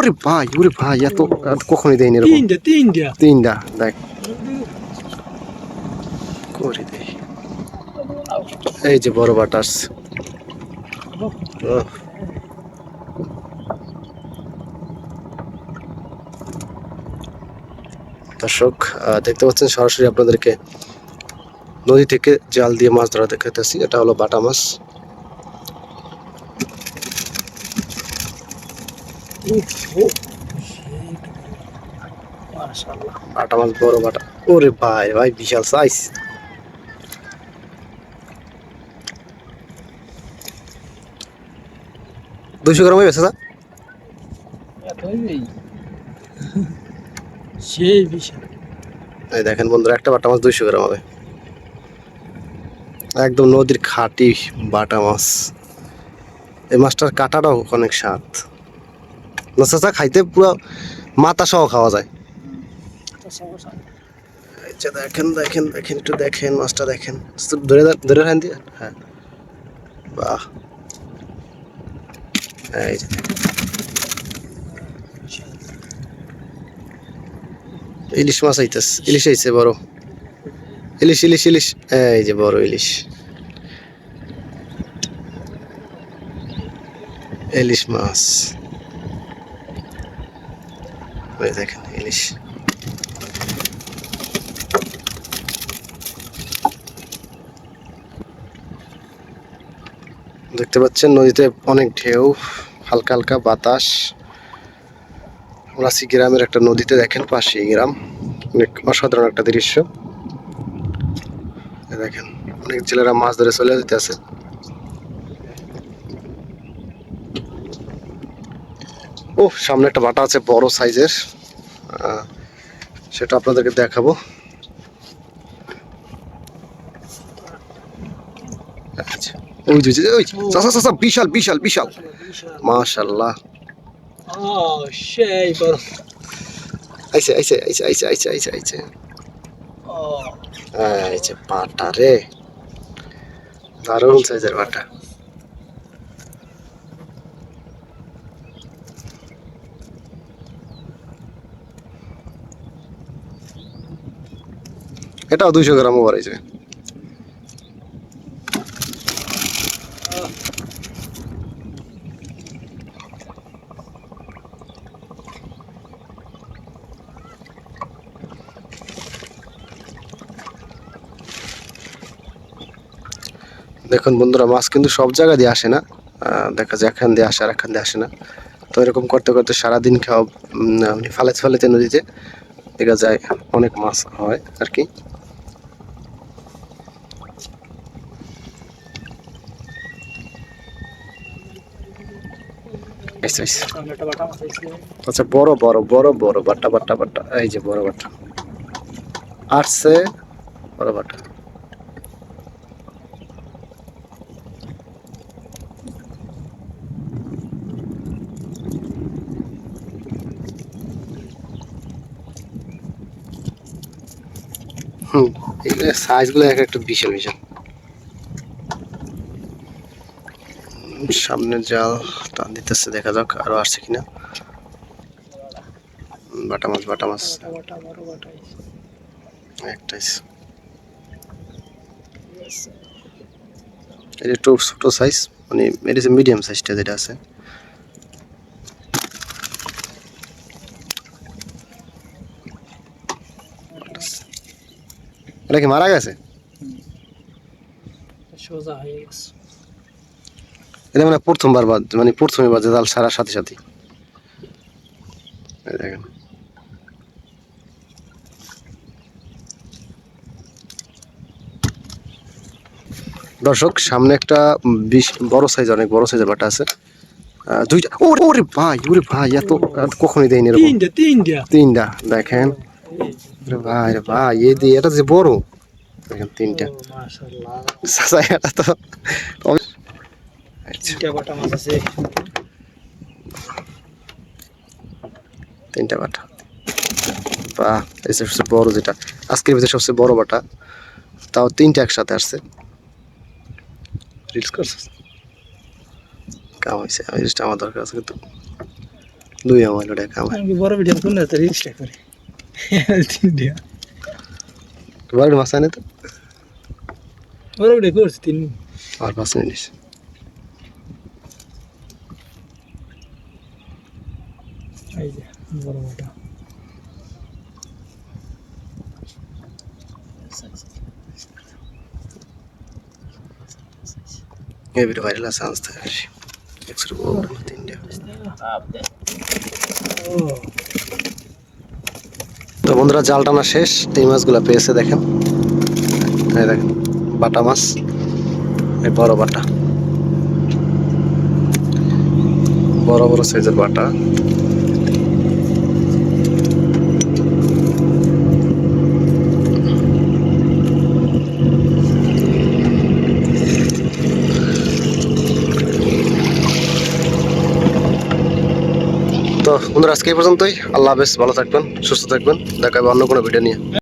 ওরে ভাই ওরে ভাই এত কখনই দেয়নি এরকম তিনটা তিনটা তিনটা দেখ করে দেই এই যে বড় বাটাস দর্শক দেখতে পাচ্ছেন সরাসরি আপনাদেরকে নদী থেকে জাল দিয়ে মাছ ধরা দেখাতেছি এটা হলো বাটা মাছ বাটা মাছ বড় বাটা। ওরে ভাই ভাই বিশাল সাইজ গ্রাম সেই বিশাল। এই দেখেন বন্ধুরা একটা বাটা মাছ দুইশো গ্রাম হবে। একদম নদীর খাঁটি বাটা মাছ। এই মাছটার কাটাটাও অনেক স্বাদ। চাচা খাইতে পুরো মাথা সহ খাওয়া যায়। আচ্ছা দেখেন দেখেন দেখেন একটু দেখেন মাছটা দেখেন। ধরে ধরে- ধরে রাখেন দিয়ে? হ্যাঁ। বাহ। এই যে। ইলিশ মাছ আইতেস ইলিশ আইছে বড়। ইলিশ ইলিশ ইলিশ। এই যে বড় ইলিশ। ইলিশ মাছ। ওই দেখেন ইলিশ। দেখতে পাচ্ছেন, নদীতে অনেক ঢেউ, হালকা হালকা বাতাস। আছি গ্রামের একটা নদীতে দেখেন পাশে গ্রাম। অনেক অসাধারণ একটা দৃশ্য। দেখেন, অনেক ছেলেরা মাছ ধরে চলে যেতে আছে। ও সামনে একটা বাটা আছে বড় সাইজের। সেটা আপনাদেরকে দেখাবো। ওই যে ওই চাচা চাচা বিশাল বিশাল বিশাল। মাশাল্লাহ। আইছে আইছে আইছে আইছে আইছে ও। এই যে পাটা রে। দারুণ সাইজের পাটা এটাও দুইশো গ্রাম ওভার হয়েছে দেখুন বন্ধুরা, মাছ কিন্তু সব জায়গা দিয়ে আসে না। দেখা যায় এখান দিয়ে আসে আর এখান দিয়ে আসে না। তো এরকম করতে করতে সারাদিন খাওয়া মানে ফালাতে ফালাতে নদীতে দেখা যায় অনেক মাছ হয় আর কি। আচ্ছা বড় বড় বড় বড়, বাটা বাটা বাটা। এই যে বড় বাটা। আসছে, বড় বাটা। হুম এগুলো সাইজগুলো এক একটা বিশাল বিশাল। উম, সামনের জাল টান দিতেছে দেখা যাক আরও আসছে কিনা। বাটা মাছ বাটা মাছ। একটাই। এটা একটু ছোট সাইজ মানে এটা মিডিয়াম সাইজটা যেটা আছে। এটা কি মারা গেছে? সোজা হয়ে গেছে। এটা মানে প্রথমবার বাদ মানে প্রথমে বাজে জাল সারার সাথে সাথে। দেখেন। দর্শক সামনে একটা বিশ বড় সাইজ অনেক বড় সাইজের বাটা আছে। দুইটা ওরে ওরে ভাই ওরে ভাই এত কখনই দেয়নি এরকম। তিনটা দেখেন। ভাই ভাই এই দিয়ে এটা যে বড়। দেখেন তিনটা। এটা তো তিনটা বাটা মাছ আছে। তিনটা বাটা। বাহ এই সবচেয়ে বড় যেটা। আজকের ভিতরে সবচেয়ে বড় বাটা। তাও তিনটা একসাথে আসছে। রিলস করছিস কাম হয়েছে রিলসটা আমার দরকার আছে কিন্তু। দুই আমার ওটা আমি বড় ভিডিও কোন রাতে রিস্টা করে। বড় মাছ আনে তো? বড় ভিডিও করছি তিন আর পাঁচ মিনিট এই যে বড় মোটা বড় তিনটে ও তো বন্ধুরা জাল টানা শেষ এই মাছগুলো পেয়েছে দেখেন দেখেন বাটা মাছ বড় বাটা বড় বড় সাইজের বাটা তো বন্ধুরা, আজকে পর্যন্তই। আল্লাহ হাফেজ, ভালো থাকবেন, সুস্থ থাকবেন। দেখা হবে অন্য কোনো ভিডিও নিয়ে।